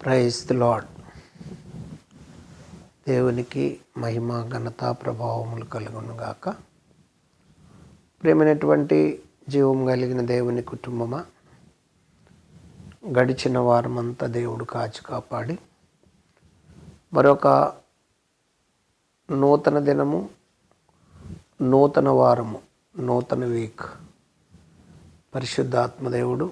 Praise the lord దేవునికి మహిమ ఘనత ప్రభావములు కలుగునుగాక ప్రేమైనటువంటి జీవం కలిగిన దేవుని కుటుంబమా గడిచిన వారమంతా దేవుడు కాచి కాపాడి మరొక నూతన దినము నూతన వారము నూతన వీక్. పరిశుద్ధాత్మదేవుడు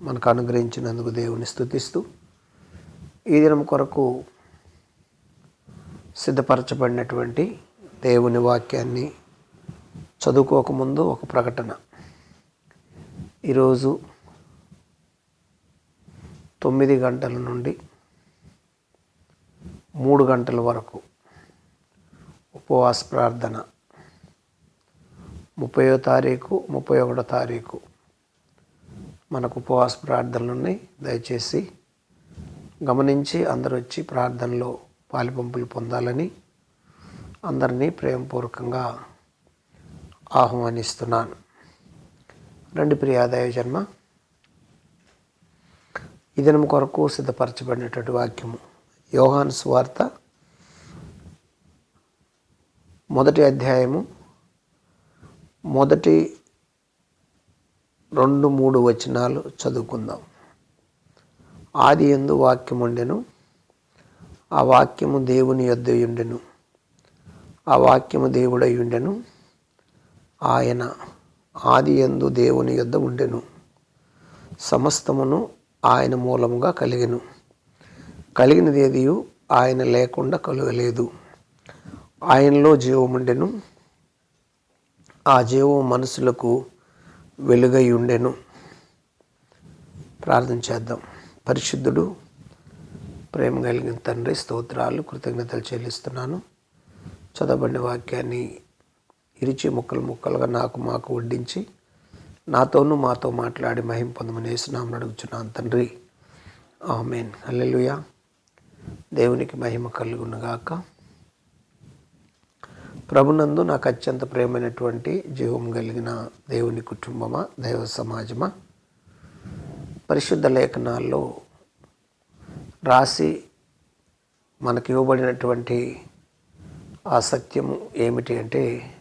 మనకు అనుగ్రహించినందుకు దేవుని స్థుతిస్తూ ఈ దినం కొరకు సిద్ధపరచబడినటువంటి దేవుని వాక్యాన్ని చదువుకోకముందు ఒక ప్రకటన. ఈరోజు తొమ్మిది గంటల నుండి మూడు గంటల వరకు ఉపవాస ప్రార్థన. ముప్పయో తారీఖు ముప్పై ఒకటో తారీఖు మనకు ఉపవాస ప్రార్థనలు ఉన్నాయి దయచేసి గమనించి అందరూ వచ్చి ప్రార్థనలో పాలిపంపులు పొందాలని అందరినీ ప్రేమపూర్వకంగా ఆహ్వానిస్తున్నాను. రండి ప్రియాదాయ జన్మ. ఈ దినం కొరకు సిద్ధపరచబడినటువంటి వాక్యము యోహాను స్వార్త మొదటి అధ్యాయము మొదటి రెండు మూడు వచనాలు చదువుకుందాం. ఆది ఎందు వాక్యం ఉండెను ఆ వాక్యము దేవుని యొద్ద ఉండెను ఆ వాక్యము దేవుడై ఉండెను ఆయన ఆది ఎందు దేవుని యొద్ద ఉండెను. సమస్తమును ఆయన మూలముగా కలిగెను. కలిగినది ఆయన లేకుండా కలుగలేదు. ఆయనలో జీవముండెను ఆ జీవం మనసులకు వెలుగై ఉండెను ప్రార్థన చేద్దాం. పరిశుద్ధుడు ప్రేమ కలిగిన తండ్రి స్తోత్రాలు కృతజ్ఞతలు చెల్లిస్తున్నాను. చదవబడిన వాక్యాన్ని ఇరిచి ముక్కలు ముక్కలుగా నాకు మాకు వడ్డించి నాతోనూ మాతో మాట్లాడి మహిం పొందమని వేసినామని అడుగుచున్నాను తండ్రి. ఆమెన్. అల్లెలుయ దేవునికి మహిమ కలుగునుగాక. ప్రభునందు నాకు అత్యంత ప్రేమైనటువంటి జీవం కలిగిన దేవుని కుటుంబమా దైవ సమాజమా? పరిశుద్ధ లేఖనాల్లో రాసి మనకి ఇవ్వబడినటువంటి ఆ సత్యము ఏమిటి అంటే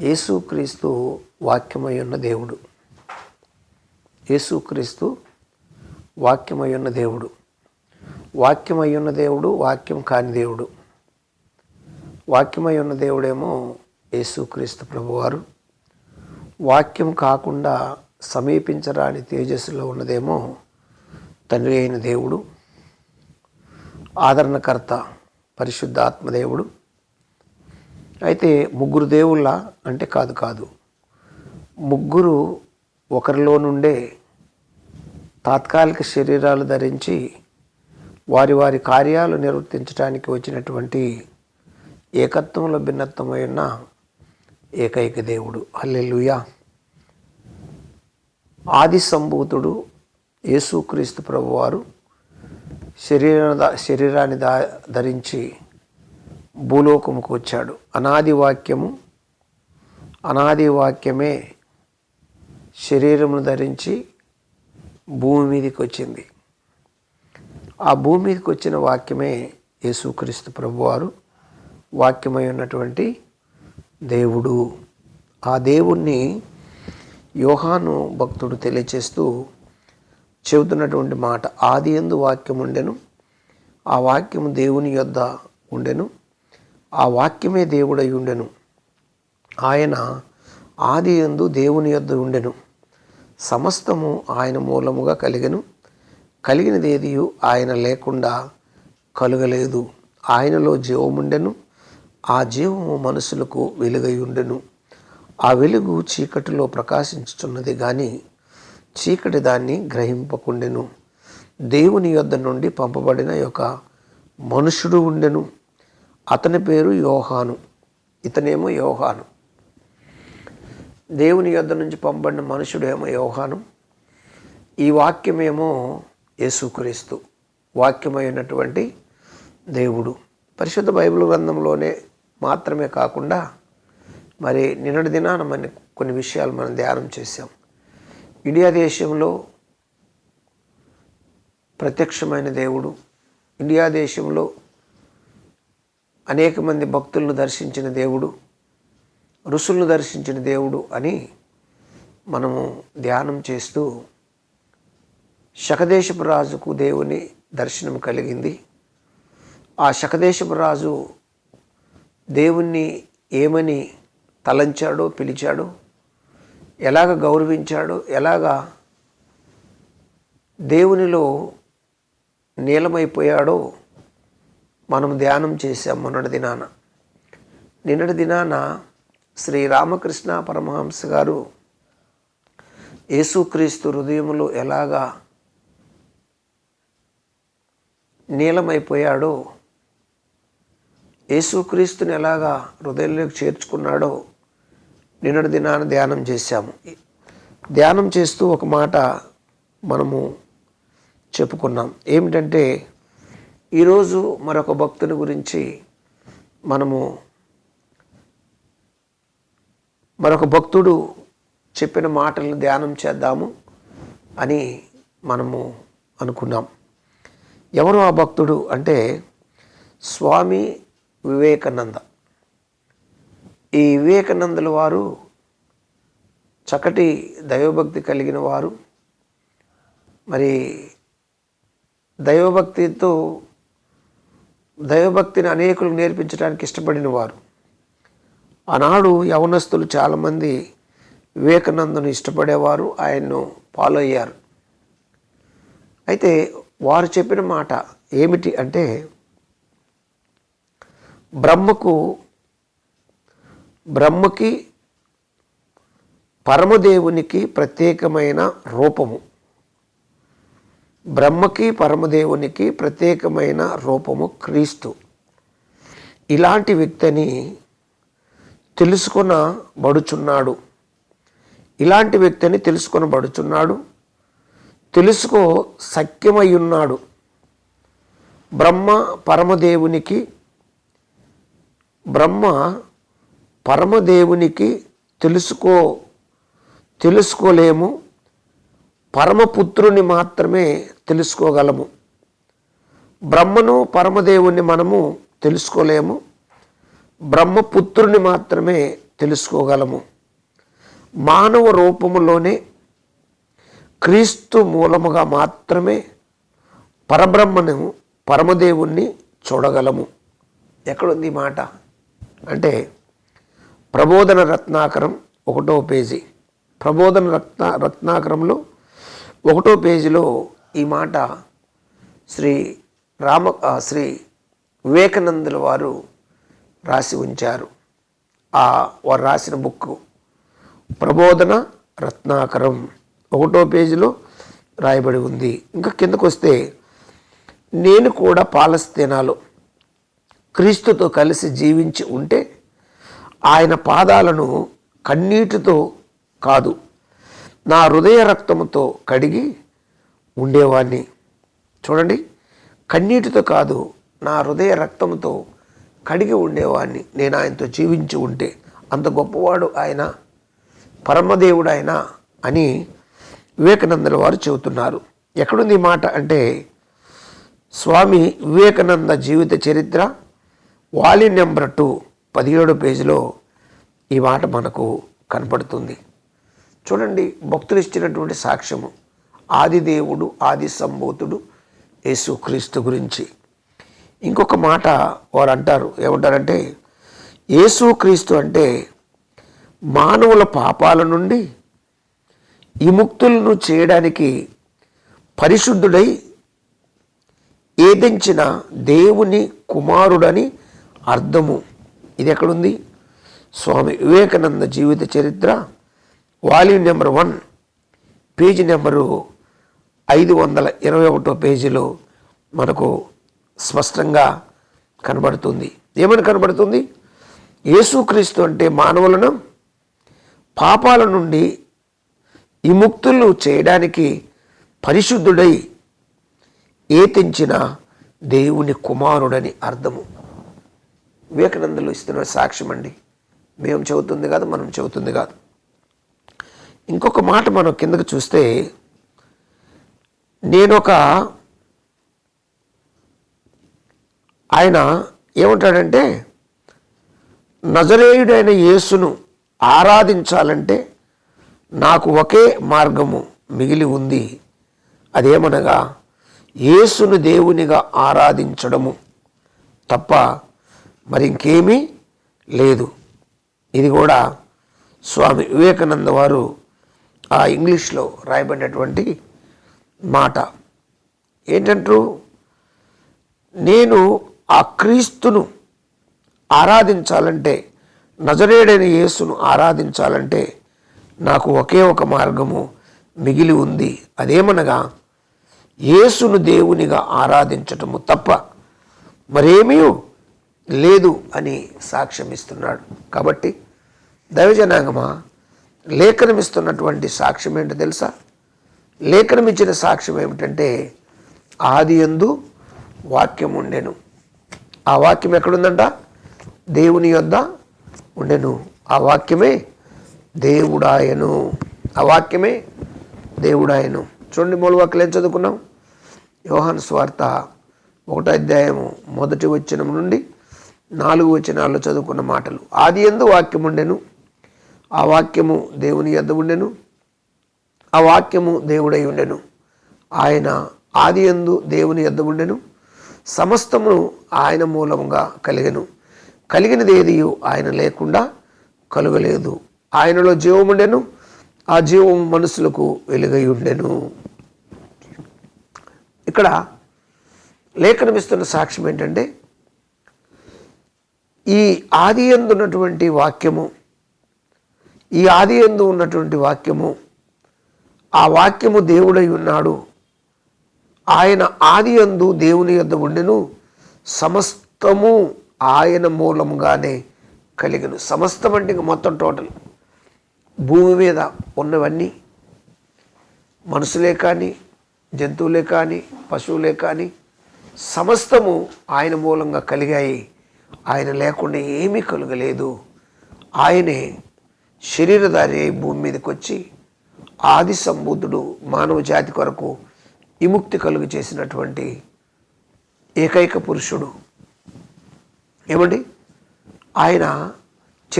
యేసుక్రీస్తు వాక్యమై ఉన్న దేవుడు. యేసుక్రీస్తు వాక్యమై ఉన్న దేవుడు. వాక్యమై ఉన్న దేవుడు వాక్యం కాని దేవుడు. వాక్యమై ఉన్న దేవుడేమో యేసుక్రీస్తు ప్రభువారు. వాక్యం కాకుండా సమీపించరాని తేజస్సులో ఉన్నదేమో తండ్రి అయిన దేవుడు ఆదరణకర్త పరిశుద్ధాత్మదేవుడు అయితే ముగ్గురు దేవుళ్ళ అంటే కాదు కాదు ముగ్గురు ఒకరిలో నుండే తాత్కాలిక శరీరాలు ధరించి వారి వారి కార్యాలు నిర్వర్తించడానికి వచ్చినటువంటి ఏకత్వంలో భిన్నత్వమైన ఏకైక దేవుడు. హల్లెలూయా. ఆది సంభూతుడు యేసుక్రీస్తు ప్రభువారు శరీర శరీరాన్ని దా ధరించి భూలోకముకు వచ్చాడు. అనాది వాక్యము అనాది వాక్యమే శరీరమును ధరించి భూమి మీదకి వచ్చింది. ఆ భూమి మీదకి వచ్చిన వాక్యమే యేసుక్రీస్తు ప్రభువారు వాక్యమై ఉన్నటువంటి దేవుడు. ఆ దేవుణ్ణి యోహాను భక్తుడు తెలియచేస్తూ చెబుతున్నటువంటి మాట ఆది ఎందు వాక్యం ఉండెను ఆ వాక్యము దేవుని యొద్ద ఉండెను ఆ వాక్యమే దేవుడై ఉండెను. ఆయన ఆది ఎందు దేవుని యొద్ద ఉండెను. సమస్తము ఆయన మూలముగా కలిగెను. కలిగినదేది ఆయన లేకుండా కలుగలేదు. ఆయనలో జీవముండెను. ఆ జీవము మనసులకు వెలుగై ఉండెను. ఆ వెలుగు చీకటిలో ప్రకాశించుచున్నది కానీ చీకటి దాన్ని గ్రహింపకుండెను. దేవుని యొద్ద నుండి పంపబడిన యొక్క మనుషుడు ఉండెను. అతని పేరు యోహాను. ఇతనేమో యోహాను. దేవుని యొద్ద నుంచి పంపబడిన మనుషుడేమో యోహాను. ఈ వాక్యమేమో యేసుక్రీస్తు. వాక్యమైనటువంటి దేవుడు. పరిశుద్ధ బైబిల్ గ్రంథంలోనే మాత్రమే కాకుండా మరి నిన్నటి దినాన మన కొన్ని విషయాలు మనం ధ్యానం చేశాం. ఇండియా దేశంలో ప్రత్యక్షమైన దేవుడు ఇండియా దేశంలో అనేక మంది భక్తులను దర్శించిన దేవుడు ఋషులను దర్శించిన దేవుడు అని మనము ధ్యానం చేస్తూ శకదేశపు రాజుకు దేవుని దర్శనం కలిగింది. ఆ శకదేశపు రాజు దేవుణ్ణి ఏమని తలంచాడో పిలిచాడు ఎలాగ గౌరవించాడో ఎలాగ దేవునిలో నీలమైపోయాడో మనం ధ్యానం చేశాం మొన్నటి దినాన. నిన్నటి దినాన శ్రీ రామకృష్ణ పరమహంస గారు యేసుక్రీస్తు హృదయంలో ఎలాగా నీలమైపోయాడో యేసుక్రీస్తుని ఎలాగా హృదయంలోకి చేర్చుకున్నాడో నిన్నటి దినాన ధ్యానం చేశాము. ధ్యానం చేస్తూ ఒక మాట మనము చెప్పుకున్నాం. ఏమిటంటే ఈరోజు మరొక భక్తుని గురించి మనము మరొక భక్తుడు చెప్పిన మాటలను ధ్యానం చేద్దాము అని మనము అనుకున్నాం. ఎవరు ఆ భక్తుడు అంటే స్వామి వివేకానంద. ఈ వివేకానందుల వారు చక్కటి దైవభక్తి కలిగిన వారు. మరి దైవభక్తితో దైవభక్తిని అనేకులకు నేర్పించడానికి ఇష్టపడిన వారు. ఆనాడు యవనస్తులు చాలామంది వివేకానందును ఇష్టపడేవారు ఆయన్ను ఫాలో అయ్యారు. అయితే వారు చెప్పిన మాట ఏమిటి అంటే బ్రహ్మకు బ్రహ్మకి పరమదేవునికి ప్రత్యేకమైన రూపము. బ్రహ్మకి పరమదేవునికి ప్రత్యేకమైన రూపము క్రీస్తు. ఇలాంటి వ్యక్తిని తెలుసుకొనబడుచున్నాడు. ఇలాంటి వ్యక్తిని తెలుసుకొనబడుచున్నాడు. తెలుసుకో సఖ్యమయ్యున్నాడు. బ్రహ్మ పరమదేవునికి బ్రహ్మ పరమదేవునికి తెలుసుకో తెలుసుకోలేము. పరమపుత్రుని మాత్రమే తెలుసుకోగలము. బ్రహ్మను పరమదేవుని మనము తెలుసుకోలేము. బ్రహ్మపుత్రుని మాత్రమే తెలుసుకోగలము. మానవ రూపములోనే క్రీస్తు మూలముగా మాత్రమే పరబ్రహ్మను పరమదేవుణ్ణి చూడగలము. ఎక్కడుంది మాట? అంటే ప్రబోధన రత్నాకరం ఒకటో పేజీ. ప్రబోధన రత్న రత్నాకరంలో ఒకటో పేజీలో ఈ మాట శ్రీ రామ శ్రీ వివేకానందుల వారు రాసి ఉంచారు. ఆ వారు రాసిన బుక్ ప్రబోధన రత్నాకరం ఒకటో పేజీలో రాయబడి ఉంది. ఇంకా కిందకు వస్తే నేను కూడా పాలస్తీనాలో క్రీస్తుతో కలిసి జీవించి ఉంటే ఆయన పాదాలను కన్నీటితో కాదు నా హృదయ రక్తముతో కడిగి ఉండేవాణ్ణి. చూడండి కన్నీటితో కాదు నా హృదయ రక్తముతో కడిగి ఉండేవాడిని నేను ఆయనతో జీవించి ఉంటే అంత గొప్పవాడు ఆయన పరమదేవుడు ఆయన అని వివేకానందుల వారు చెబుతున్నారు. ఎక్కడుంది మాట అంటే స్వామి వివేకానంద జీవిత చరిత్ర వాల్యూమ్ నెంబర్ టూ పదిహేడు పేజీలో ఈ మాట మనకు కనపడుతుంది. చూడండి భక్తులు ఇచ్చినటువంటి సాక్ష్యము. ఆది దేవుడు ఆది సంబోతుడు యేసుక్రీస్తు గురించి. ఇంకొక మాట వారు అంటారు ఏమంటారంటే యేసుక్రీస్తు అంటే మానవుల పాపాల నుండి విముక్తులను చేయడానికి పరిశుద్ధుడై ఏదించిన దేవుని కుమారుడని అర్థము. ఇది ఎక్కడుంది? స్వామి వివేకానంద జీవిత చరిత్ర volume number one page number ఐదు వందల ఇరవై ఒకటో పేజీలో మనకు స్పష్టంగా కనబడుతుంది. ఏమని కనబడుతుంది? యేసుక్రీస్తు అంటే మానవులను పాపాల నుండి విముక్తులు చేయడానికి పరిశుద్ధుడై ఏతించిన దేవుని కుమారుడని అర్థము. వివేకానందులు ఇస్తున్న సాక్ష్యం అండి. మేము చెబుతుంది కాదు మనం చెబుతుంది కాదు. ఇంకొక మాట మనం కిందకు చూస్తే నేను ఒక ఆయన ఏమంటాడంటే నజరేయుడైన యేసును ఆరాధించాలంటే నాకు ఒకే మార్గము మిగిలి ఉంది. అదేమనగా యేసును దేవునిగా ఆరాధించడము తప్ప మరి ఇంకేమీ లేదు. ఇది కూడా స్వామి వివేకానంద వారు ఆ ఇంగ్లీష్లో రాయబడినటువంటి మాట. ఏంటంటారు నేను ఆ క్రీస్తును ఆరాధించాలంటే నజరేడైన యేసును ఆరాధించాలంటే నాకు ఒకే ఒక మార్గము మిగిలి ఉంది. అదేమనగా యేసును దేవునిగా ఆరాధించటము తప్ప మరేమీ లేదు అని సాక్ష్యం ఇస్తున్నాడు. కాబట్టి దైవజనాంగమా లేఖనమిస్తున్నటువంటి సాక్ష్యం ఏంటో తెలుసా? లేఖనం ఇచ్చిన సాక్ష్యం ఏమిటంటే ఆది ఎందు వాక్యం ఉండెను. ఆ వాక్యం ఎక్కడుందంట? దేవుని యొద్ద ఉండెను. ఆ వాక్యమే దేవుడాయను. ఆ వాక్యమే దేవుడాయను. చూడండి మూల వాక్యలు ఏం చదువుకున్నాం? యోహాన్ స్వార్త ఒకటో అధ్యాయము మొదటి వచ్చినం నుండి నాలుగు వచనాల్లో చదువుకున్న మాటలు. ఆది ఎందు వాక్యం ఉండెను ఆ వాక్యము దేవుని యొద్ద ఉండెను ఆ వాక్యము దేవుడై ఉండెను. ఆయన ఆది ఎందు దేవుని యొద్ద ఉండెను సమస్తమును ఆయన మూలముగా కలిగెను. కలిగినది ఆయన లేకుండా కలుగలేదు. ఆయనలో జీవం ఉండెను ఆ జీవం మనసులకు వెలుగై ఉండెను. ఇక్కడ లేఖనమిస్తున్న సాక్ష్యం ఏంటంటే ఈ ఆది ఎందు ఉన్నటువంటి వాక్యము ఈ ఆది ఎందు ఉన్నటువంటి వాక్యము ఆ వాక్యము దేవుడై ఉన్నాడు. ఆయన ఆది ఎందు దేవుని యొద్ద ఉండెను సమస్తము ఆయన మూలముగానే కలిగను. సమస్తం అంటే మొత్తం టోటల్. భూమి మీద ఉన్నవన్నీ మనుషులే కానీ జంతువులే కానీ పశువులే కానీ సమస్తము ఆయన మూలంగా కలిగాయి. ఆయన లేకుండా ఏమీ కలుగలేదు. ఆయనే శరీరధారి అయి భూమి మీదకి వచ్చి ఆది సంబుద్ధుడు మానవ జాతి కొరకు విముక్తి కలుగు చేసినటువంటి ఏకైక పురుషుడు. ఏమండి? ఆయన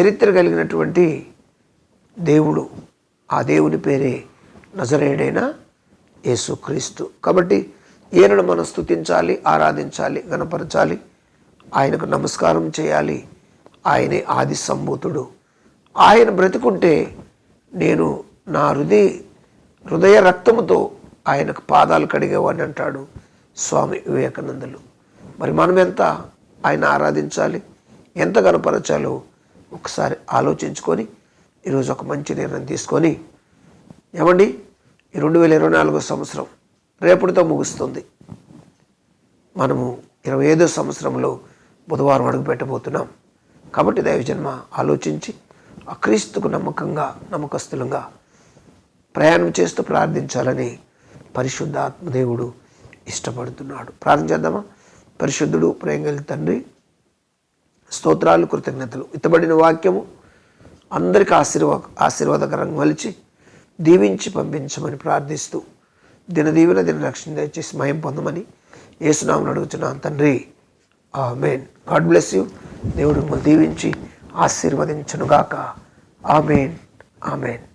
చరిత్ర కలిగినటువంటి దేవుడు. ఆ దేవుని పేరే నజరేడైన యేసుక్రీస్తు. కాబట్టి ఈయనను మనం స్తుతించాలి ఆరాధించాలి గణపరచాలి. ఆయనకు నమస్కారం చేయాలి. ఆయనే ఆది సంభూతుడు. ఆయన బ్రతుకుంటే నేను నా హృదయ హృదయ రక్తముతో ఆయనకు పాదాలు కడిగేవాడిని అంటాడు స్వామి వివేకానందులు. మరి మనం ఎంత ఆయన ఆరాధించాలి? ఎంత కనపరచాలో ఒకసారి ఆలోచించుకొని ఈరోజు ఒక మంచి నిర్ణయం తీసుకొని ఏమండి? ఈ రెండు వేల ఇరవై నాలుగో సంవత్సరం రేపటితో ముగుస్తుంది. మనము ఇరవై ఐదో సంవత్సరంలో బుధవారం అడుగు పెట్టబోతున్నాం. కాబట్టి దైవజన్మ ఆలోచించి ఆ క్రీస్తుకు నమ్మకంగా నమ్మకస్తులంగా ప్రయాణం చేస్తూ ప్రార్థించాలని పరిశుద్ధ ఆత్మదేవుడు ఇష్టపడుతున్నాడు. ప్రార్థన చేద్దామా? పరిశుద్ధుడు ప్రేంగలి తండ్రి స్తోత్రాలు కృతజ్ఞతలు. ఇతబడిన వాక్యము అందరికి ఆశీర్వా ఆశీర్వాదకరంగా మలిచి దీవించి పంపించమని ప్రార్థిస్తూ దినదీవెన దిన రక్షణ దయచేసి మయం పొందమని ఏసునామను అడుగుతున్నాను తండ్రి ఆ మెయిన్ గాడ్ బ్లెస్ యూ. దేవుడు మిమ్మల్ని దీవించి ఆశీర్వదించనుగాక. ఆమెన్. ఆమెన్.